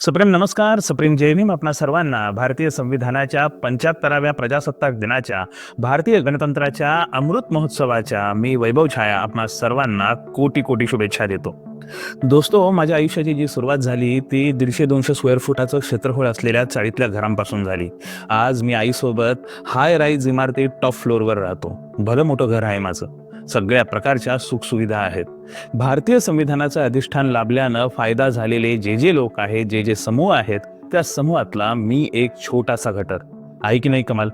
Supreme नमस्कार. Supreme जय आपणा सर्वांना भारतीय संविधानाच्या पंच्याहत्तराव्या प्रजासत्ताक दिनाच्या भारतीय गणतंत्राच्या अमृत महोत्सवाच्या मी वैभव छाया आपणा सर्वांना कोटी कोटी शुभेच्छा देतो. दोस्तो माझ्या आयुष्याची जी सुरुवात झाली ती दीडशे दोनशे स्क्वेअर फुटाचं क्षेत्रफळ असलेल्या चाळीतल्या घरांपासून झाली. आज मी आईसोबत हाय राईज इमारती टॉप फ्लोअरवर राहतो. भलं मोठं घर आहे माझं. सगळ्या प्रकारच्या सुखसुविधा आहेत. भारतीय संविधानाचं अधिष्ठान लाभल्यानं फायदा झालेले जे जे लोक आहेत जे जे समूह आहेत त्या समूहातला मी एक छोटासा घटक. आहे की नाही कमाल?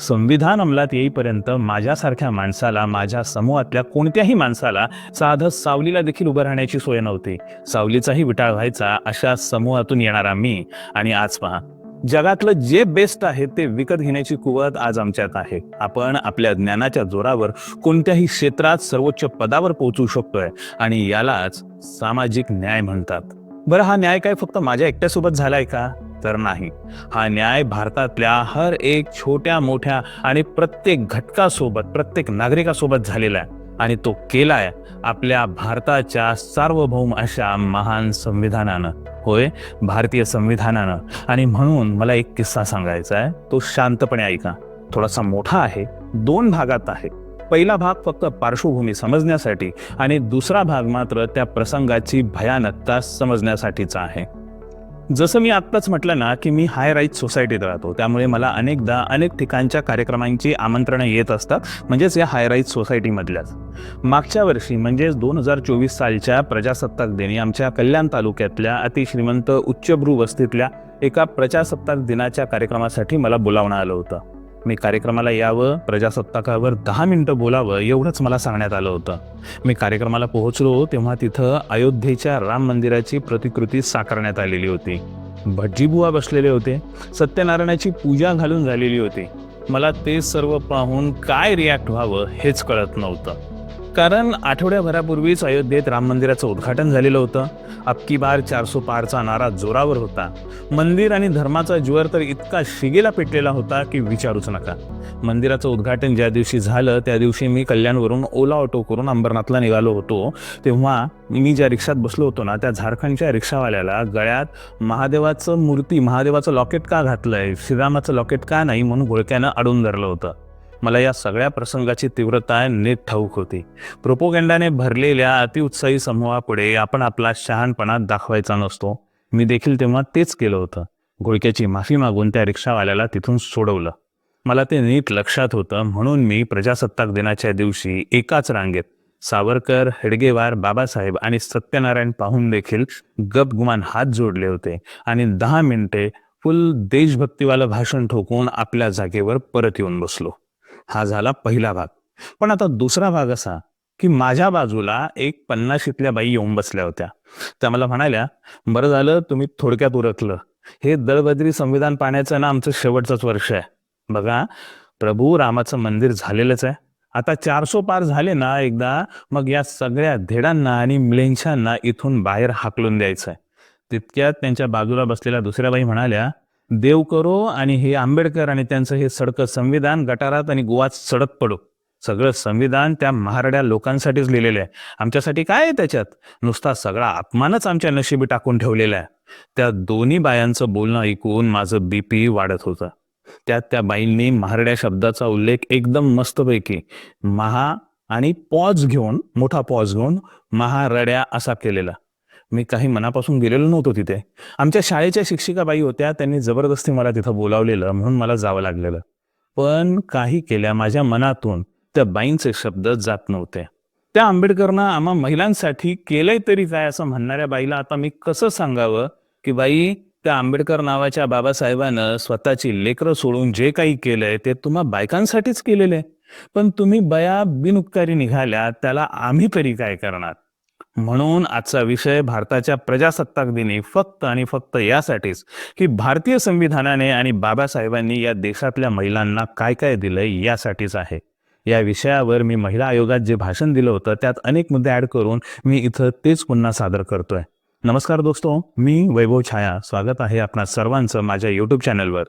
संविधान अंमलात येईपर्यंत माझ्यासारख्या माणसाला माझ्या समूहातल्या कोणत्याही माणसाला साधं सावलीला देखील उभं राहण्याची सोय नव्हती. सावलीचाही विटाळ व्हायचा अशा समूहातून येणारा मी. आणि आज पहा जगातलं जे बेस्ट आहे ते विकत घेण्याची कुवत आज आमच्यात आहे. आपण आपल्या ज्ञानाच्या जोरावर कोणत्याही क्षेत्रात सर्वोच्च पदावर पोहोचू शकतोय आणि यालाच सामाजिक न्याय म्हणतात. बरं हा न्याय काय फक्त माझ्या एकट्यासोबत झालाय का? तर नाही. हा न्याय भारतातल्या हर एक छोट्या मोठ्या आणि प्रत्येक घटकासोबत प्रत्येक नागरिकासोबत झालेला आहे. आणि तो केलाय आपल्या भारताच्या सार्वभौम अशा महान संविधानानं. होय? भारतीय संविधानानं. आणि म्हणून मला एक किस्सा सांगायचा आहे. तो शांतपणे ऐका. थोडासा मोठा आहे. दोन भागात आहे. पहिला भाग फक्त पार्श्वभूमी समजण्यासाठी आणि दुसरा भाग मात्र त्या प्रसंगाची भयानकता समजण्यासाठीचा आहे. जसं मी आत्ताच म्हटलं ना की मी हाय राईज सोसायटीत राहतो. त्यामुळे मला अनेकदा अनेक ठिकाणच्या कार्यक्रमांची आमंत्रणं येत असतात. म्हणजेच या हाय राईज सोसायटीमधल्याच मागच्या वर्षी म्हणजेच दोन हजार चोवीस सालच्या प्रजासत्ताक दिनी आमच्या कल्याण तालुक्यातल्या अतिश्रीमंत उच्चभ्रू वस्तीतल्या एका प्रजासत्ताक दिनाच्या कार्यक्रमासाठी मला बोलावणं आलं होतं. मी कार्यक्रमाला यावं प्रजासत्ताकावर दहा मिनिटं बोलावं एवढंच मला सांगण्यात आलं होतं. मी कार्यक्रमाला पोहोचलो तेव्हा तिथं अयोध्येच्या राम मंदिराची प्रतिकृती साकारण्यात आलेली होती. भटजीबुवा बसलेले होते. सत्यनारायणाची पूजा घालून झालेली होती. मला ते सर्व पाहून काय रिॲक्ट व्हावं हेच कळत नव्हतं. कारण आठवड्याभरापूर्वीच अयोध्येत राम मंदिराचं उद्घाटन झालेलं होतं. अबकी बार चारसो पारचा नारा जोरावर होता. मंदिर आणि धर्माचा ज्वर तर इतका शिगेला पेटलेला होता की विचारूच नका. मंदिराचं उद्घाटन ज्या दिवशी झालं त्या दिवशी मी कल्याणवरून ओला ऑटो करून अंबरनाथला निघालो होतो. तेव्हा मी ज्या रिक्षात बसलो होतो ना त्या झारखंडच्या रिक्षावाल्याला गळ्यात महादेवाचं मूर्ती महादेवाचं लॉकेट का घातलंय श्रीरामाचं लॉकेट का नाही म्हणून घोळक्यानं अडून धरलं होतं. मला या सगळ्या प्रसंगाची तीव्रता नीट ठाऊक होती. प्रोपोगेंडाने भरलेल्या अतिउत्साही समूहापुढे आपण आपला शहाणपणा दाखवायचा नसतो. मी देखील तेव्हा तेच केलं होतं. घोळक्याची माफी मागून त्या रिक्षावाल्याला तिथून सोडवलं. मला ते नीट लक्षात होतं म्हणून मी प्रजासत्ताक दिनाच्या दिवशी एकाच रांगेत सावरकर हेडगेवार बाबासाहेब आणि सत्यनारायण पाहून देखील गपगुमान हात जोडले होते आणि दहा मिनिटे फुल देशभक्तीवालं भाषण ठोकून आपल्या जागेवर परत येऊन बसलो. हा झाला पहिला भाग. पण आता दुसरा भाग असा की माझ्या बाजूला एक पन्नाशीतल्या बाई येऊन बसल्या होत्या. त्या मला म्हणाल्या बरं झालं तुम्ही थोडक्यात उरकलं. हे दळबद्री संविधान पाण्याचं ना आमचं शेवटचंच वर्ष आहे. बघा प्रभू रामाचं मंदिर झालेलंच आहे. आता चारसो पार झाले ना एकदा मग या सगळ्या धेडांना आणि मिळेंशांना इथून बाहेर हाकलून द्यायचं आहे. तितक्यात त्यांच्या बाजूला बसलेल्या दुसऱ्या बाई म्हणाल्या देव करो आणि हे आंबेडकर आणि त्यांचं हे सडकं संविधान गटारात आणि गोवात सडक पडो. सगळं संविधान त्या महारड्या लोकांसाठीच लिहिलेलं आहे. आमच्यासाठी काय आहे त्याच्यात? नुसता सगळा अपमानच आमच्या नशिबी टाकून ठेवलेला आहे. त्या दोन्ही बायांचं बोलणं ऐकून माझं बीपी वाढत होतं. त्यात त्या बाईंनी महारड्या शब्दाचा उल्लेख एकदम मस्तपैकी महा आणि पॉज घेऊन मोठा पॉज घेऊन महारड्या असा केलेला. मी काही मनापासून गेलेलो नव्हतो तिथे. आमच्या शाळेच्या शिक्षिका बाई होत्या त्यांनी जबरदस्ती मला तिथं बोलावलेलं म्हणून मला जावं लागलेलं. पण काही केल्या माझ्या मनातून त्या बाईंचे शब्द जात नव्हते. त्या आंबेडकरनं आम्हा महिलांसाठी केलंय तरी काय असं म्हणणाऱ्या बाईला आता मी कसं सांगावं? की बाई त्या आंबेडकर नावाच्या बाबासाहेबानं स्वतःची लेकरं सोडून जे काही केलंय ते तुम्हा बायकांसाठीच केलेलं आहे पण तुम्ही बया बिनउपकारी निघाल्या त्याला आम्ही तरी काय करणार? म्हणून आजचा विषय भारताच्या प्रजासत्ताक दिनी फक्त आणि फक्त यासाठीच की भारतीय संविधानाने आणि बाबासाहेबांनी या देशातल्या महिलांना काय काय दिलंय यासाठीच आहे. या विषयावर मी महिला आयोगात जे भाषण दिलं होतं त्यात अनेक मुद्दे ॲड करून मी इथं तेच पुन्हा सादर करतोय. नमस्कार दोस्तों मी वैभव छाया. स्वागत आहे आपणा सर्वांचं माझ्या यूट्यूब चॅनलवर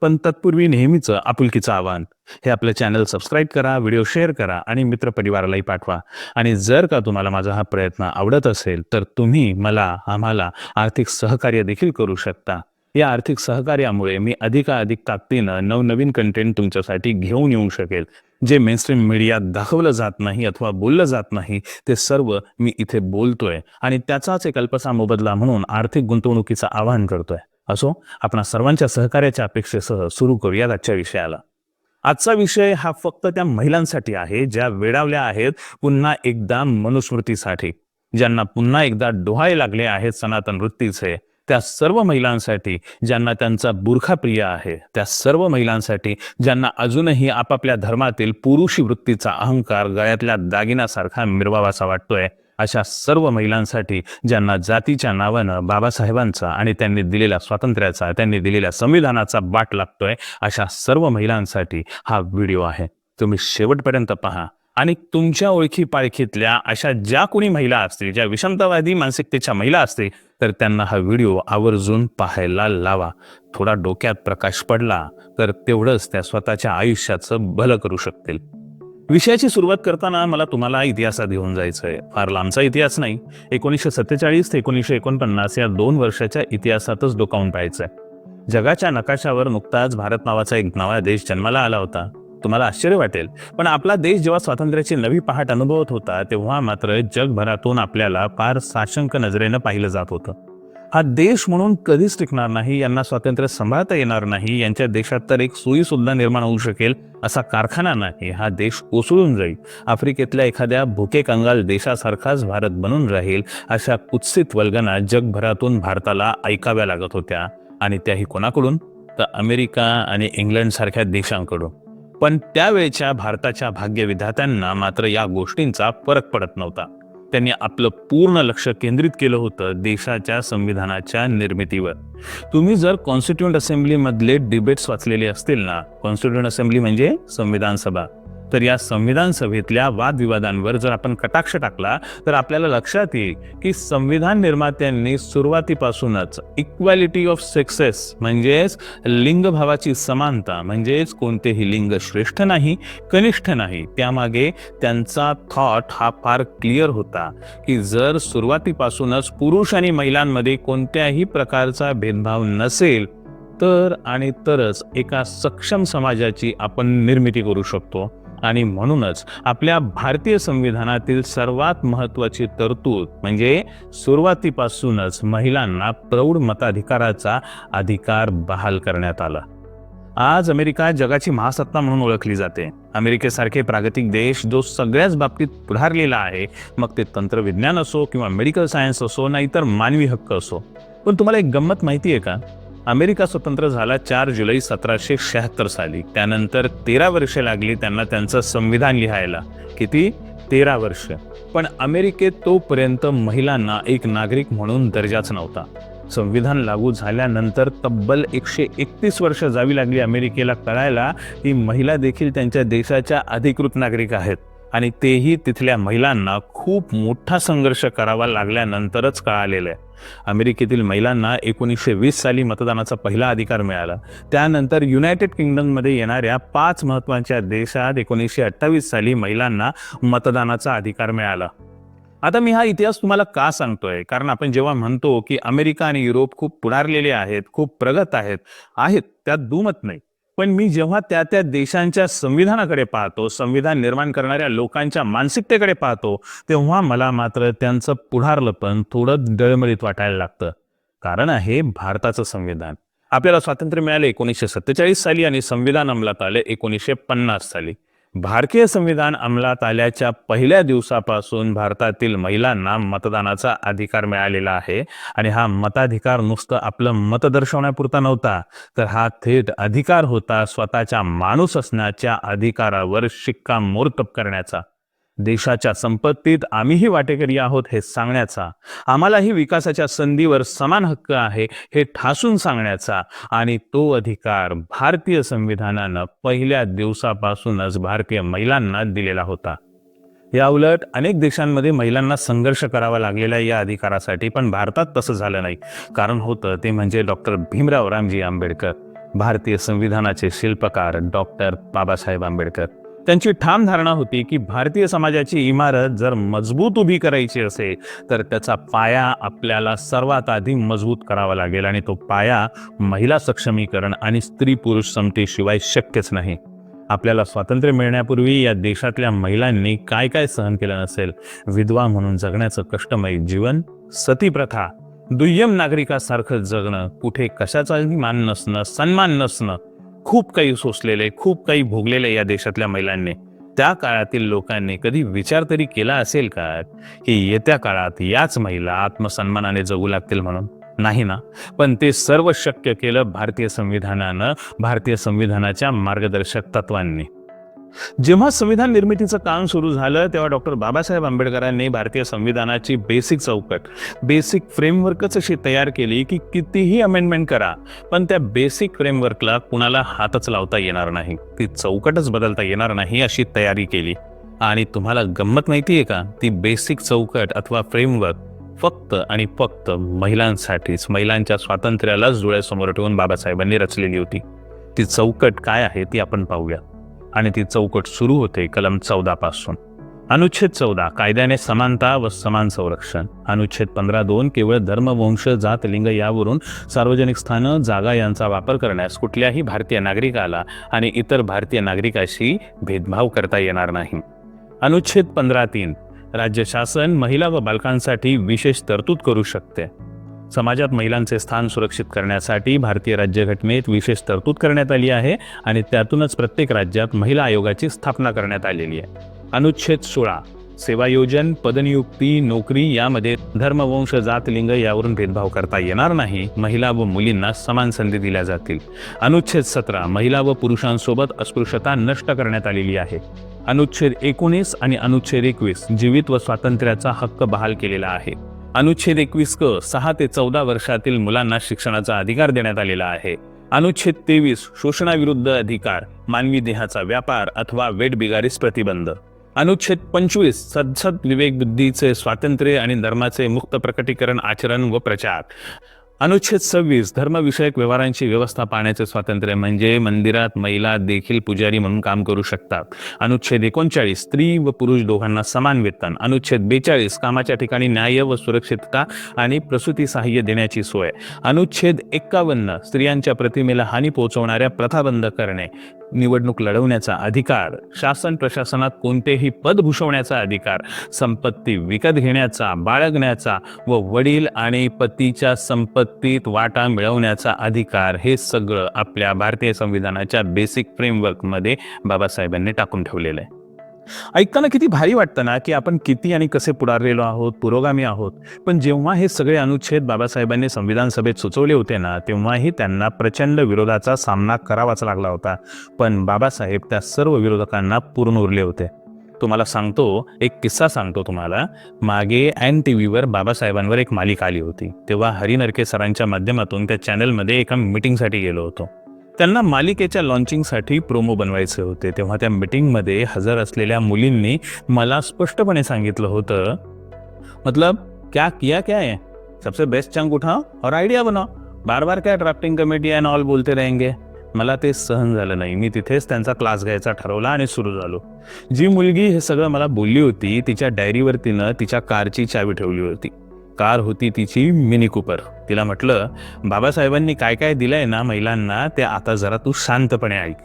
पण तत्पूर्वी नेहमीचं आपुलकीचं आव्हान. हे आपलं चॅनल सबस्क्राईब करा व्हिडिओ शेअर करा आणि मित्रपरिवारालाही पाठवा. आणि जर का तुम्हाला माझा हा प्रयत्न आवडत असेल तर तुम्ही मला आम्हाला आर्थिक सहकार्य देखील करू शकता. या आर्थिक सहकार्यामुळे मी अधिकाधिक ताकदीनं नवनवीन कंटेंट तुमच्यासाठी घेऊन येऊ शकेल. जे मेनस्ट्रीम मीडियात दाखवलं जात नाही अथवा बोललं जात नाही ते सर्व मी इथे बोलतोय आणि त्याचाच एक अल्पसा मोबदला म्हणून आर्थिक गुंतवणुकीचं आवाहन करतोय. असो आपण सर्वांच्या सहकार्याच्या अपेक्षेसह सुरू करूयात आजच्या विषयाला. आजचा विषय हा फक्त त्या महिलांसाठी आहे ज्या वेडावल्या आहेत पुन्हा एकदा मनुस्मृतीसाठी. ज्यांना पुन्हा एकदा डोहाळे लागले आहेत सनातन वृत्तीचे. त्या सर्व महिलांसाठी ज्यांना त्यांचा बुरखा प्रिय आहे त्या सर्व महिलांसाठी ज्यांना अजूनही आपापल्या धर्मातील पुरुषी वृत्तीचा अहंकार गळ्यातल्या दागिन्यासारखा मिरवावासा वाटतोय अशा सर्व महिलांसाठी ज्यांना जातीच्या नावानं बाबासाहेबांचा आणि त्यांनी दिलेल्या स्वातंत्र्याचा त्यांनी दिलेल्या संविधानाचा बाट लागतोय अशा सर्व महिलांसाठी हा व्हिडिओ आहे. तुम्ही शेवटपर्यंत पहा. आणि तुमच्या ओळखी पाळखीतल्या अशा ज्या कोणी महिला असतील ज्या विषमतावादी मानसिकतेच्या महिला असतील तर त्यांना हा व्हिडिओ आवर्जून पाहायला लावा. थोडा डोक्यात प्रकाश पडला तर तेवढंच त्या स्वतःच्या आयुष्याचं भलं करू शकतील. विषयाची सुरुवात करताना मला तुम्हाला इतिहासात घेऊन जायचंय. फार लांबचा इतिहास नाही. एकोणीसशे सत्तेचाळीस ते एकोणीसशे एकोणपन्नास या दोन वर्षाच्या इतिहासातच डोकावून पाहायचंय. जगाच्या नकाशावर नुकताच भारत नावाचा एक नवा देश जन्माला आला होता. तुम्हाला आश्चर्य वाटेल. पण आपला देश जेव्हा स्वातंत्र्याची नवी पहाट अनुभवत होता तेव्हा मात्र जगभरातून आपल्याला फार साशंक नजरेनं पाहिलं जात होतं. हा देश म्हणून कधीच टिकणार नाही यांना स्वातंत्र्य सांभाळता येणार नाही यांच्या देशात तर एक सोयी सुद्धा निर्माण होऊ शकेल असा कारखाना नाही हा देश कोसळून जाईल. आफ्रिकेतल्या एखाद्या भुके कंगाल देशासारखाच भारत बनून राहील अशा कुत्सित वल्गना जगभरातून भारताला ऐकाव्या लागत होत्या. आणि त्याही कोणाकडून? तर अमेरिका आणि इंग्लंड सारख्या देशांकडून. पण त्यावेळच्या भारताच्या भाग्यविधात्यांना मात्र या गोष्टींचा फरक पडत नव्हता. त्यांनी आपलं पूर्ण लक्ष केंद्रित केलं होतं देशाच्या संविधानाच्या निर्मितीवर. तुम्ही जर कॉन्स्टिट्युंट असेंब्लीमधले डिबेट्स वाचलेले असतील ना कॉन्स्टिट्युंट असेंब्ली म्हणजे संविधान सभा. तर या संविधान सभेतल्या वादविवादांवर जर आपण कटाक्ष टाकला तर आपल्याला लक्षात येईल की संविधान निर्मात्यांनी सुरुवातीपासूनच इक्वॅलिटी ऑफ सक्सेस म्हणजेच लिंगभावाची समानता म्हणजेच कोणतेही लिंग श्रेष्ठ नाही कनिष्ठ नाही त्यामागे त्यांचा थॉट हा फार क्लिअर होता की जर सुरुवातीपासूनच पुरुष आणि महिलांमध्ये कोणत्याही प्रकारचा भेदभाव नसेल तर आणि तरच एका सक्षम समाजाची आपण निर्मिती करू शकतो. आणि म्हणूनच आपल्या भारतीय संविधानातील सर्वात महत्वाची तरतूद म्हणजे सुरुवातीपासूनच महिलांना प्रौढ मताधिकाराचा अधिकार बहाल करण्यात आला. आज अमेरिका जगाची महासत्ता म्हणून ओळखली जाते. अमेरिकेसारखे प्रागतिक देश जो सगळ्याच बाबतीत पुढारलेला आहे मग ते तंत्रविज्ञान असो किंवा मेडिकल सायन्स असो नाहीतर मानवी हक्क असो. पण तुम्हाला एक गंमत माहिती आहे का? अमेरिका स्वतंत्र झाला चार जुलै सतराशे शहात्तर साली. त्यानंतर तेरा वर्षे लागली त्यांना त्यांचं संविधान लिहायला. किती? तेरा वर्ष. पण अमेरिकेत तोपर्यंत महिलांना एक नागरिक म्हणून दर्जाच नव्हता. संविधान लागू झाल्यानंतर तब्बल एकशे एकतीस वर्ष जावी लागली अमेरिकेला कळायला. की महिला देखील त्यांच्या देशाच्या अधिकृत नागरिक आहेत. आणि तेही तिथल्या महिलांना खूप मोठा संघर्ष करावा लागल्यानंतरच कळालेलं आहे. अमेरिकेतील महिलांना एकोणीसशे वीस साली मतदानाचा पहिला अधिकार मिळाला. त्यानंतर युनायटेड किंगडममध्ये येणाऱ्या पाच महत्त्वाच्या देशात एकोणीसशे अठ्ठावीस साली महिलांना मतदानाचा अधिकार मिळाला. आता मी हा इतिहास तुम्हाला का सांगतोय? कारण आपण जेव्हा म्हणतो की अमेरिका आणि युरोप खूप पुढारलेले आहेत खूप प्रगत आहेत आहेत त्यात दुमत नाही. पण मी जेव्हा त्या त्या देशांच्या संविधानाकडे पाहतो संविधान निर्माण करणाऱ्या लोकांच्या मानसिकतेकडे पाहतो तेव्हा मला मात्र त्यांचं पुढारलं पण थोडं डळमळीत वाटायला लागतं. कारण आहे भारताचं संविधान. आपल्याला स्वातंत्र्य मिळाले एकोणीसशे सत्तेचाळीस साली आणि संविधान अंमलात आले एकोणीसशे पन्नास साली. भारतीय संविधान अंमलात आल्याच्या पहिल्या दिवसापासून भारतातील महिलांना मतदानाचा अधिकार मिळालेला आहे. आणि हा मताधिकार नुसतं आपलं मत दर्शवण्यापुरता नव्हता तर हा थेट अधिकार होता स्वतःच्या माणूस असण्याच्या अधिकारावर शिक्कामोर्तब करण्याचा. देशाच्या संपत्तीत आम्हीही वाटेकरी आहोत हे सांगण्याचा आम्हालाही विकासाच्या संधीवर समान हक्क आहे हे ठासून सांगण्याचा आणि तो अधिकार भारतीय संविधानानं पहिल्या दिवसापासूनच भारतीय महिलांना दिलेला होता. या उलट अनेक देशांमध्ये महिलांना संघर्ष करावा लागलेला या अधिकारासाठी पण भारतात तसं झालं नाही. कारण होतं ते म्हणजे डॉक्टर भीमराव रामजी आंबेडकर भारतीय संविधानाचे शिल्पकार डॉक्टर बाबासाहेब आंबेडकर. त्यांची ठाम धारणा होती की भारतीय समाजाची इमारत जर मजबूत उभी करायची असेल तर त्याचा पाया आपल्याला सर्वात आधी मजबूत करावा लागेल आणि तो पाया महिला सक्षमीकरण आणि स्त्री पुरुष समतेशिवाय शक्यच नाही. आपल्याला स्वातंत्र्य मिळण्यापूर्वी या देशातल्या महिलांनी काय काय सहन केलं नसेल? विधवा म्हणून जगण्याचं कष्टमय जीवन सती प्रथा दुय्यम नागरिकासारखं जगणं कुठे कशाचाही मान नसणं सन्मान नसणं खूप काही सोसलेले खूप काही भोगलेले या देशातल्या महिलांनी. त्या काळातील लोकांनी कधी विचार तरी केला असेल का की येत्या काळात याच महिला आत्मसन्मानाने जगू लागतील म्हणून? नाही ना. पण ते सर्व शक्य केलं भारतीय संविधानानं भारतीय संविधानाच्या मार्गदर्शक तत्वांनी. जेव्हा संविधान निर्मितीचं काम सुरू झालं तेव्हा डॉक्टर बाबासाहेब आंबेडकरांनी भारतीय संविधानाची बेसिक चौकट बेसिक फ्रेमवर्कच अशी तयार केली की कितीही अमेंडमेंट करा पण त्या बेसिक फ्रेमवर्कला कुणाला हातच लावता येणार नाही. ती चौकटच बदलता येणार नाही अशी तयारी केली. आणि तुम्हाला गंमत माहिती आहे का? ती बेसिक चौकट अथवा फ्रेमवर्क फक्त आणि फक्त महिलांसाठीच महिलांच्या स्वातंत्र्यालाच डोळ्यासमोर ठेवून बाबासाहेबांनी रचलेली होती. ती चौकट काय आहे ती आपण पाहूया. आणि ती चौकट सुरू होते कलम चौदा पासून. अनुच्छेद चौदा कायद्याने समानता व समान संरक्षण. अनुच्छेद पंधरा दोन केवळ धर्म वंश जात लिंग यावरून सार्वजनिक स्थानं जागा यांचा वापर करण्यास कुठल्याही भारतीय नागरिकाला आणि इतर भारतीय नागरिकाशी भेदभाव करता येणार नाही. अनुच्छेद पंधरा तीन राज्य शासन महिला व बालकांसाठी विशेष तरतूद करू शकते. समाजात महिलांचे स्थान सुरक्षित करण्यासाठी भारतीय राज्यघटनेत विशेष तरतूद करण्यात आली आहे आणि त्यातूनच प्रत्येक राज्यात महिला आयोगाची स्थापना करण्यात आलेली आहे. अनुच्छेद सोळा सेवायोजन पदनियुक्ती नोकरी यामध्ये धर्म वंश जात लिंग यावरून भेदभाव करता येणार नाही महिला व मुलींना समान संधी दिल्या जातील. अनुच्छेद सतरा महिला व पुरुषांसोबत अस्पृश्यता नष्ट करण्यात आलेली आहे. अनुच्छेद एकोणीस आणि अनुच्छेद एकवीस जीवित व स्वातंत्र्याचा हक्क बहाल केलेला आहे. अनुच्छेद एकवीस क सहा ते चौदा वर्षातील मुलांना शिक्षणाचा अधिकार देण्यात आलेला आहे. अनुच्छेद तेवीस शोषणाविरुद्ध अधिकार मानवी देहाचा व्यापार अथवा वेटबिगारीस प्रतिबंध. अनुच्छेद पंचवीस सदसद विवेक बुद्धीचे स्वातंत्र्य आणि धर्माचे मुक्त प्रकटीकरण आचरण व प्रचार. अनुच्छेद सव्वीस धर्मविषयक व्यवहारांची व्यवस्था पाहण्याचे स्वातंत्र्य म्हणजे मंदिरात महिला देखील पुजारी म्हणून काम करू शकतात. अनुच्छेद एकोणचाळीस स्त्री व पुरुष दोघांना समान वेतन. अनुच्छेद बेचाळीस कामाच्या ठिकाणी न्याय व सुरक्षितता आणि प्रसूती सहाय्य देण्याची सोय. अनुच्छेद एक्कावन्न स्त्रियांच्या प्रतिमेला हानी पोहोचवणाऱ्या प्रथा बंद करणे. निवडणूक लढवण्याचा अधिकार शासन प्रशासनात कोणतेही पद भूषवण्याचा अधिकार संपत्ती विकत घेण्याचा बाळगण्याचा व वडील आणि पतीच्या संपत्तीत वाटा मिळवण्याचा अधिकार हे सगळं आपल्या भारतीय संविधानाच्या बेसिक फ्रेमवर्कमध्ये बाबासाहेबांनी टाकून ठेवलेलं आहे. ऐकताना किती भारी वाटतं ना की आपण किती आणि कसे पुढारलेलो आहोत पुरोगामी आहोत. पण जेव्हा हे सगळे अनुच्छेद बाबासाहेबांनी संविधान सभेत सुचवले होते ना तेव्हाही त्यांना प्रचंड विरोधाचा सामना करावाच लागला होता. पण बाबासाहेब त्या सर्व विरोधकांना पूर्ण उरले होते. तुम्हाला सांगतो एक किस्सा सांगतो तुम्हाला. मागे एन टी व्हीवर बाबासाहेबांवर एक मालिका आली होती. तेव्हा हरिनरके सरांच्या माध्यमातून त्या चॅनलमध्ये एका मिटिंगसाठी गेलो होतो. त्यांना मालिकेच्या लॉन्चिंगसाठी प्रोमो बनवायचे होते. तेव्हा त्या मीटिंगमध्ये हजर असलेल्या मुलींनी मला स्पष्टपणे सांगितलं होतं मतलब क्या किया क्या है? सबसे बेस्ट चंक उठाओ और आयडिया बनाओ. बार बार क्या ड्राफ्टिंग कमिटी अँड ऑल बोलते रहेंगे. मला ते सहन झालं नाही. मी तिथेच त्यांचा क्लास घ्यायचा ठरवला आणि सुरू झालो. जी मुलगी हे सगळं मला बोलली होती तिच्या डायरीवरतीनं तिच्या कारची चावी ठेवली होती. कार होती तिची मिनी कुपर तिला म्हटलं बाबासाहेबांनी काय काय दिलंय ना महिलांना ते आता जरा तू शांतपणे ऐक.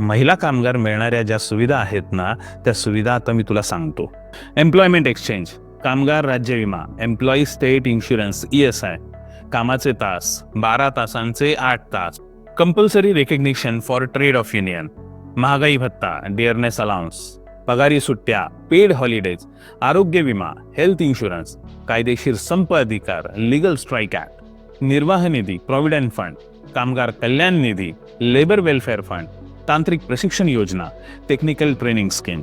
महिला कामगार मिळणाऱ्या ज्या सुविधा आहेत ना त्या सुविधा आता मी तुला सांगतो. एम्प्लॉयमेंट एक्सचेंज कामगार राज्य विमा employee state insurance E S I कामाचे तास बारा तासांचे आठ तास. Compulsory recognition for trade of union महागाई भत्ता डिअरनेस अलाउन्स पगारी सुट्ट्या पेड हॉलिडेज आरोग्य विमा हेल्थ इन्शुरन्स कायदेशीर संप अधिकार लिगल स्ट्राईक ऍक्ट निर्वाह निधी प्रॉव्हिडंट फंड कामगार कल्याण निधी लेबर वेलफेअर फंड तांत्रिक प्रशिक्षण योजना टेक्निकल ट्रेनिंग स्कीम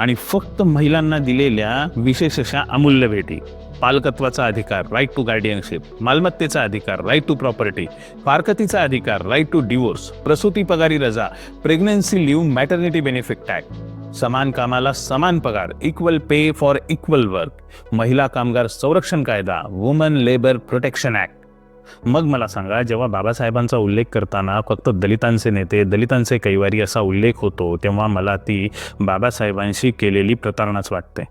आणि फक्त महिलांना दिलेल्या विशेष अशा अमूल्य भेटी. पालकत्वाचा अधिकार राईट टू गार्डियनशिप मालमत्तेचा अधिकार राईट टू प्रॉपर्टी फारकतीचा अधिकार राईट टू डिवोर्स प्रसूती पगारी रजा pregnancy leave maternity benefit tax समान कामाला समान पगार equal pay for equal work महिला कामगार संरक्षण कायदा वुमन लेबर प्रोटेक्शन ऍक्ट मग मला सांगा जेव्हा बाबासाहेबांचा उल्लेख करताना फक्त दलितांचे नेते दलितांचे कैवारी असा उल्लेख होतो तेव्हा मला ती बाबासाहेबांशी केलेली प्रतारणाच वाटते.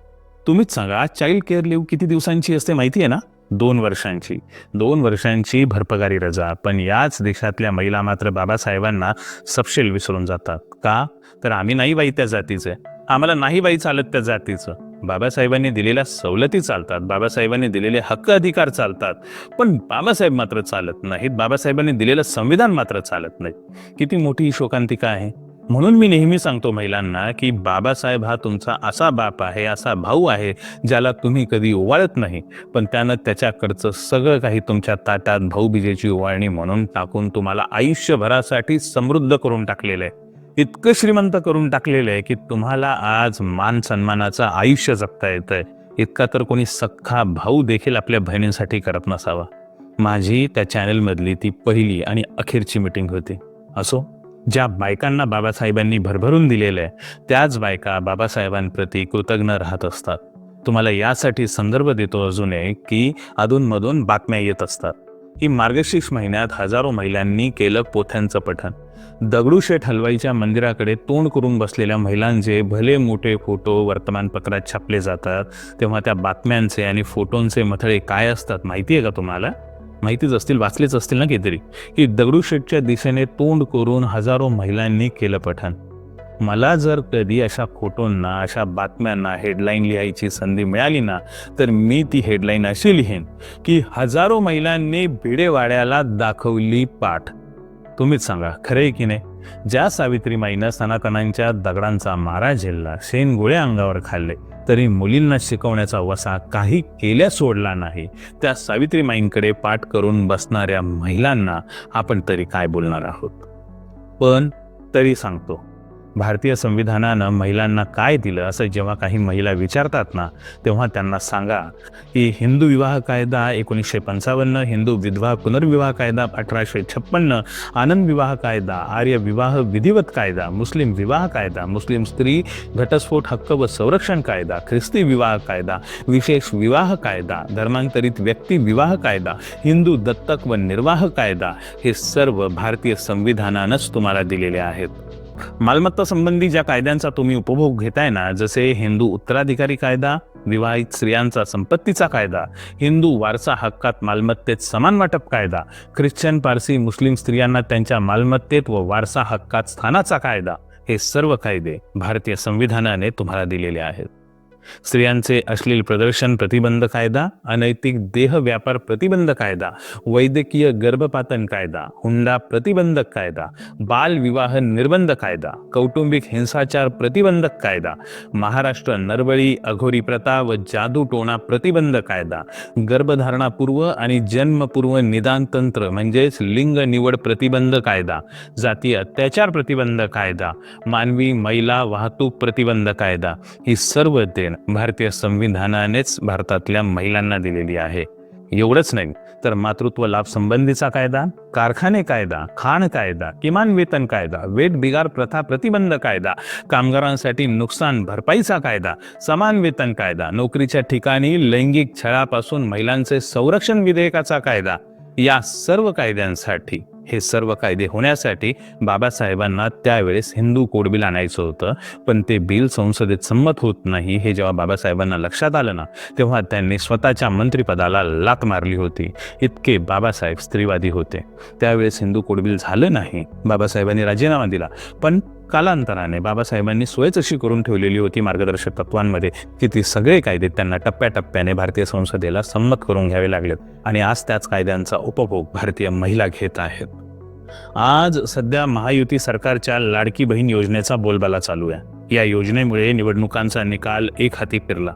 तुम्हीच सांगा चाइल्ड केअर लिव्ह किती दिवसांची असते माहिती आहे ना? दोन वर्षांची. दोन वर्षांची भरपगारी रजा. पण याच देशातल्या महिला मात्र बाबासाहेबांना सपशेल विसरून जातात. का? तर आम्ही नाही बाई त्या जातीचे. आम्हाला नाही बाई चालत त्या जातीचं. बाबासाहेबांनी दिलेल्या सवलती चालतात. बाबासाहेबांनी दिलेले हक्क अधिकार चालतात. पण बाबासाहेब मात्र चालत नाहीत. बाबासाहेबांनी दिलेलं संविधान मात्र चालत नाही. किती मोठी ही शोकांतिका आहे. म्हणून मी नेहमी सांगतो महिलांना की बाबासाहेब हा तुमचा असा बाप आहे असा भाऊ आहे ज्याला तुम्ही कधी ओवाळत नाही. पण त्यानं त्याच्याकडचं सगळं काही तुमच्या ताटात भाऊबीजेची ओवाळणी म्हणून टाकून तुम्हाला आयुष्यभरासाठी समृद्ध करून टाकलेलं आहे. इतकं श्रीमंत करून टाकलेलं आहे की तुम्हाला आज मान सन्मानाचं आयुष्य जगता येतंय. इतका तर कोणी सख्खा भाऊ देखील आपल्या बहिणींसाठी करत नसावा. माझी त्या चॅनलमधली ती पहिली आणि अखेरची मीटिंग होती. असो? ज्या बायकांना बाबासाहेबांनी भरभरून दिलेलं आहे त्याच बायका बाबासाहेबांप्रती कृतज्ञ राहत असतात. तुम्हाला यासाठी संदर्भ देतो अजून एक की अधूनमधून बातम्या येत असतात. की मार्गशीर्ष महिन्यात हजारो महिलांनी केलं पोथ्यांचं पठण. दगडूशेठ हलवाईच्या मंदिराकडे तोंड करून बसलेल्या महिलांचे भले मोठे फोटो वर्तमानपत्रात छापले जातात तेव्हा त्या बातम्यांचे आणि फोटोंचे मथळे काय असतात माहिती आहे का तुम्हाला? माहितीच असतील वाचलेच असतील ना काहीतरी? की दगडूशेठच्या दिशेने तोंड करून हजारो महिलांनी केलं पठाण. मला जर कधी अशा फोटोंना अशा बातम्यांना हेडलाईन लिहायची संधी मिळाली ना तर मी ती हेडलाईन अशी लिहेन की हजारो महिलांनी भिडेवाड्याला दाखवली पाठ. तुम्हीच सांगा खरं आहे की नाही? ज्या सावित्रीमाईनं सनातनांच्या दगडांचा मारा झेलला शेण गोळ्या अंगावर खाल्ले तरी मुलींना शिकवण्याचा वसा काही केल्या सोडला नाही. त्या सावित्रीमाईंकडे पाठ करून बसणाऱ्या महिलांना आपण तरी काय बोलणार आहोत? पण तरी सांगतो भारतीय संविधानानं महिलांना काय दिलं? असं जेव्हा काही महिला विचारतात ना तेव्हा त्यांना सांगा की हिंदू विवाह कायदा एकोणीसशे पंचावन्न हिंदू विधवा पुनर्विवाह कायदा अठराशे छप्पन्न आनंद विवाह कायदा आर्य विवाह विधिवत कायदा मुस्लिम विवाह कायदा मुस्लिम स्त्री घटस्फोट हक्क व संरक्षण कायदा ख्रिस्ती विवाह कायदा विशेष विवाह कायदा धर्मांतरित व्यक्ती विवाह कायदा हिंदू दत्तक व निर्वाह कायदा हे सर्व भारतीय संविधानानंच तुम्हाला दिलेले आहेत. मालमत्ता संबंधी ज्या कायद्यांचा तुम्ही उपभोग घेताय ना जसे हिंदू उत्तराधिकारी कायदा विवाहित स्त्रियांचा संपत्तीचा कायदा हिंदू वारसा हक्कात मालमत्तेत समान वाटप कायदा ख्रिश्चन पारसी मुस्लिम स्त्रियांना त्यांच्या मालमत्तेत व वारसा हक्कात स्थानाचा कायदा हे सर्व कायदे भारतीय संविधानाने तुम्हाला दिलेले आहेत. स्त्रियांचे अश्लील प्रदर्शन प्रतिबंध कायदा अनैतिक देह व्यापार प्रतिबंध कायदा वैद्यकीय गर्भपातन कायदा हुंडा प्रतिबंधक कायदा बाल विवाह निर्बंध कायदा कौटुंबिक हिंसाचार प्रतिबंधक कायदा महाराष्ट्र नरबळी अघोरी प्रथा व जादू टोणा प्रतिबंध कायदा गर्भधारणापूर्व आणि जन्मपूर्व निदान तंत्र म्हणजेच लिंग निवड प्रतिबंध कायदा जातीय अत्याचार प्रतिबंध कायदा मानवी महिला वाहतूक प्रतिबंध कायदा ही सर्व देण भारतीय संविधानानेच भारतातल्या महिलांना दिलेली आहे. एवढंच नाही तर मातृत्व लाभ संबंधीचा कायदा कारखाने कायदा खाण कायदा किमान वेतन कायदा वेट बिगार प्रथा प्रतिबंध कायदा कामगारांसाठी नुकसान भरपाईचा कायदा समान वेतन कायदा नोकरीच्या ठिकाणी लैंगिक छळापासून महिलांचे संरक्षण विधेयकाचा कायदा या सर्व कायद्यांसाठी हे सर्व कायदे होण्यासाठी बाबासाहेबांना त्यावेळेस हिंदू कोड बिल आणायचं होतं. पण ते बिल संसदेत संमत होत नाही हे जेव्हा बाबासाहेबांना लक्षात आलं ना तेव्हा त्यांनी स्वतःच्या मंत्रिपदाला लात मारली होती. इतके बाबासाहेब स्त्रीवादी होते. त्यावेळेस हिंदू कोड बिल झालं नाही. बाबासाहेबांनी राजीनामा दिला. पण कालांतराने बाबासाहेबांनी सोयच अशी करून ठेवलेली होती मार्गदर्शक तत्वांमध्ये की ती सगळे कायदे त्यांना टप्प्याटप्प्याने भारतीय संसदेला संमत करून घ्यावे लागलेत. आणि आज त्याच कायद्यांचा उपभोग भारतीय महिला घेत आहेत. आज सध्या महायुती सरकारच्या लाडकी बहीण योजनेचा बोलबाला चालू आहे. या योजनेमुळे निवडणुकांचा निकाल एक हाती फिरला.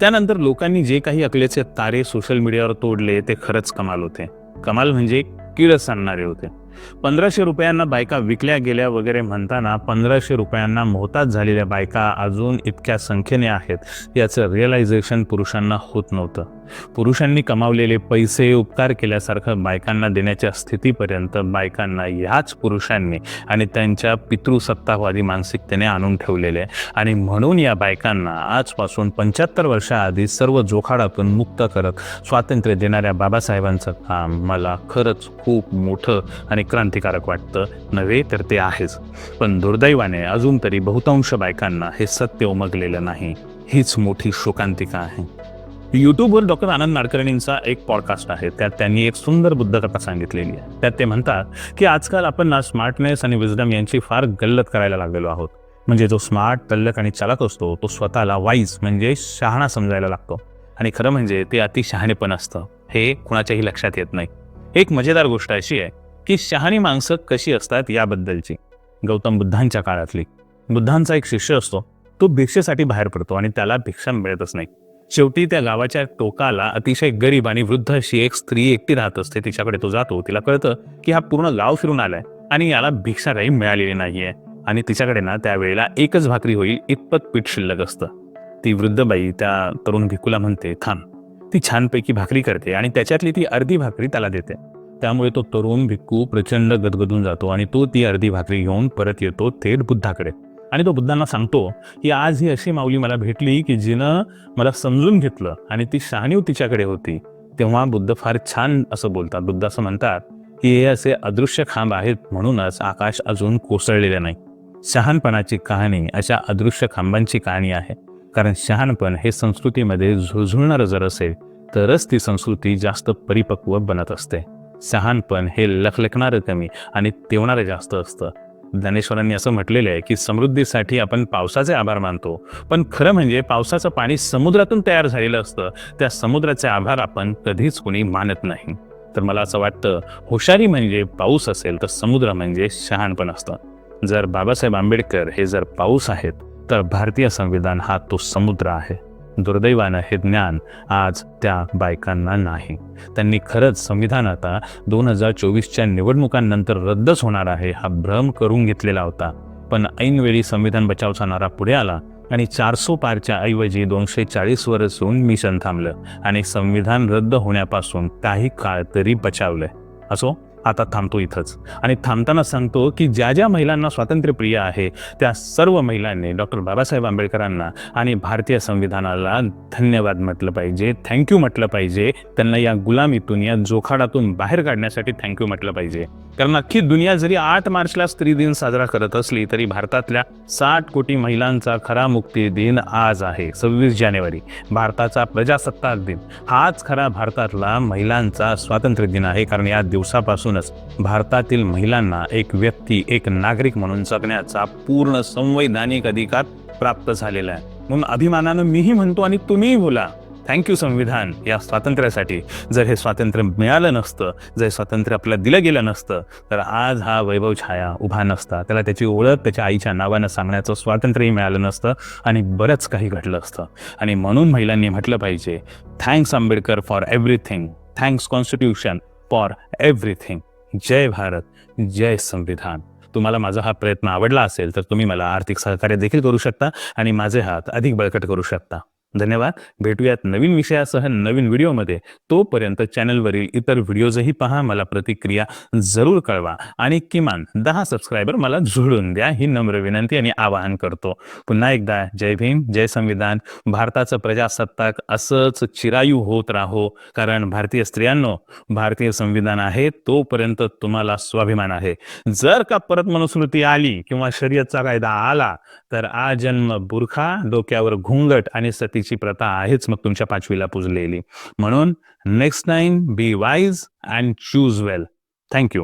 त्यानंतर लोकांनी जे काही अकलेचे तारे सोशल मीडियावर तोडले ते खरंच कमाल होते. कमाल म्हणजे किळस आणणारे होते. पंधराशे रुपयांना बायका विकल्या गेल्या वगैरे म्हणताना पंधराशे रुपयांना मोहताज झालेल्या बायका अजून इतक्या संख्येने आहेत याचं रिअलायझेशन पुरुषांना होत नव्हतं पुरुषांनी कमावलेले पैसे उपकार केल्यासारखं बायकांना देण्याच्या स्थितीपर्यंत बायकांना ह्याच पुरुषांनी आणि त्यांच्या पितृसत्तावादी मानसिकतेने आणून ठेवलेले आहे. आणि म्हणून या बायकांना आजपासून पंच्याहत्तर वर्षाआधी सर्व जोखाडातून मुक्त करत स्वातंत्र्य देणाऱ्या बाबासाहेबांचं काम मला खरंच खूप मोठं आणि क्रांतिकारक वाटतं. नव्हे तर ते आहेच. पण दुर्दैवाने अजून तरी बहुतांश बायकांना हे सत्य उमगलेलं नाही. हीच मोठी शोकांतिका आहे. यूट्यूबवर डॉक्टर आनंद नाडकर्णींचा एक पॉडकास्ट आहे. त्यात त्यांनी एक सुंदर बुद्धकथा सांगितलेली आहे. त्यात ते म्हणतात की आजकाल आपण ना स्मार्टनेस आणि विजडम यांची फार गल्लत करायला लागलेलो आहोत. म्हणजे जो स्मार्ट तल्लक आणि चालक असतो तो स्वतःला वाईज म्हणजे शहाणा समजायला लागतो. आणि खरं म्हणजे ते अति शहाणेपण असतं. हे कुणाच्याही लक्षात येत नाही. एक मजेदार गोष्ट अशी आहे की शहाणी माणसं कशी असतात याबद्दलची. गौतम बुद्धांच्या काळातली. बुद्धांचा एक शिष्य असतो तो भिक्षेसाठी बाहेर पडतो आणि त्याला भिक्षा मिळतच नाही. शेवटी त्या गावाच्या टोकाला अतिशय गरीब आणि वृद्ध अशी एक स्त्री एकटी राहत असते तिच्याकडे तो जातो. तिला कळतं की हा पूर्ण गाव फिरून आलाय आणि याला भिक्षा काही मिळालेली नाहीये. आणि तिच्याकडे ना त्यावेळेला एकच भाकरी होईल इतपत पीठ शिल्लक असतं. ती वृद्ध बाई त्या तरुण भिकूला म्हणते थांब. ती छानपैकी भाकरी करते आणि त्याच्यातली ती अर्धी भाकरी त्याला देते. त्यामुळे तो तरुण भिक्कू प्रचंड गदगदून जातो आणि तो ती अर्धी भाकरी घेऊन परत येतो थेट बुद्धाकडे. आणि तो बुद्धांना सांगतो की आज ही अशी माऊली मला भेटली की जिनं मला समजून घेतलं आणि ती शहाणीव तिच्याकडे होती. तेव्हा बुद्ध फार छान असं बोलतात. बुद्ध असं म्हणतात की हे असे अदृश्य खांब आहेत म्हणूनच आकाश अजून कोसळलेले नाही. शहाणपणाची कहाणी अशा अदृश्य खांबांची कहाणी आहे. कारण शहाणपण हे संस्कृतीमध्ये झुळझुळणारं जर असेल तरच ती संस्कृती जास्त परिपक्व बनत असते. शहाणपण हे लखलखणारं कमी आणि तेवणारं जास्त असतं. ज्ञानेश्वरांनी असं म्हटलेलं आहे की समृद्धीसाठी आपण पावसाचे आभार मानतो. पण खरं म्हणजे पावसाचं पाणी समुद्रातून तयार झालेलं असतं. त्या समुद्राचे आभार आपण कधीच कोणी मानत नाही. तर मला असं वाटतं हुशारी म्हणजे पाऊस असेल तर समुद्र म्हणजे शहाणपण असतं. जर बाबासाहेब आंबेडकर हे जर पाऊस आहेत तर भारतीय संविधान हा तो समुद्र आहे. दुर्दैवानं हे ज्ञान आज त्या बायकांना नाही. त्यांनी खरंच संविधान आता दोन हजार चोवीसच्या निवडणुकांनंतर रद्दच होणार आहे हा भ्रम करून घेतलेला होता. पण ऐनवेळी संविधान बचावचा नारा पुढे आला आणि चारसो पारच्या ऐवजी दोनशे चाळीसवर असून मिशन थांबलं आणि संविधान रद्द होण्यापासून काही काळ तरी बचावलंय असो? आता थांबतो इथंच. आणि थांबताना सांगतो की ज्या ज्या महिलांना स्वातंत्र्यप्रिय आहे त्या सर्व महिलांनी डॉक्टर बाबासाहेब आंबेडकरांना आणि भारतीय संविधानाला धन्यवाद म्हटलं पाहिजे थँक्यू म्हटलं पाहिजे. त्यांना या गुलामीतून या जोखाडातून बाहेर काढण्यासाठी थँक्यू म्हटलं पाहिजे. कारण अख्खी दुनिया जरी आठ मार्चला स्त्री दिन साजरा करत असली तरी भारतातल्या साठ कोटी महिलांचा खरा मुक्ती दिन आज आहे सव्वीस जानेवारी. भारताचा प्रजासत्ताक दिन. हाच खरा भारतातला महिलांचा स्वातंत्र्य दिन आहे कारण या दिवसापासून दिवसापासूनच भारतातील महिलांना एक व्यक्ती एक नागरिक म्हणून जगण्याचा पूर्ण संवैधानिक अधिकार प्राप्त झालेला आहे. म्हणून अभिमानानं मीही म्हणतो आणि तुम्हीही बोला. थँक्यू संविधान. या स्वातंत्र्यासाठी जर हे स्वातंत्र्य मिळालं नसतं जर स्वातंत्र्य आपल्याला दिलं गेलं नसतं तर आज हा वैभव छाया उभा नसता. त्याला त्याची ओळख त्याच्या आईच्या नावानं सांगण्याचं स्वातंत्र्यही मिळालं नसतं आणि बरंच काही घडलं असतं. आणि म्हणून महिलांनी म्हटलं पाहिजे thanks Ambedkar for everything thanks constitution for everything जय भारत जय संविधान. तुम्हाला माझा हा प्रयत्न आवडला असेल तर तुम्ही मला आर्थिक सहकार्य देखील करू शकता आणि माझे हात अधिक बळकट करू शकता. धन्यवाद. भेटूयात नवीन विषयासह नवीन व्हिडिओमध्ये. तोपर्यंत चॅनलवरील इतर व्हिडिओजही पहा मला प्रतिक्रिया जरूर कळवा आणि किमान दहा सबस्क्रायबर मला जुळून द्या ही नम्र विनंती आणि आवाहन करतो. पुन्हा एकदा जय भीम जय संविधान. भारताचं प्रजासत्ताक असंच चिरायू होत राहो कारण भारतीय स्त्रियांनो भारतीय संविधान आहे तोपर्यंत तुम्हाला स्वाभिमान आहे. जर का परत मनुस्मृती आली किंवा शर्यतचा कायदा आला तर आजन्म बुरखा डोक्यावर घुंगट आणि सती सतीची प्रथा आहेच मग तुमच्या पाचवीला पुजलेली. म्हणून next time be wise and choose well thank you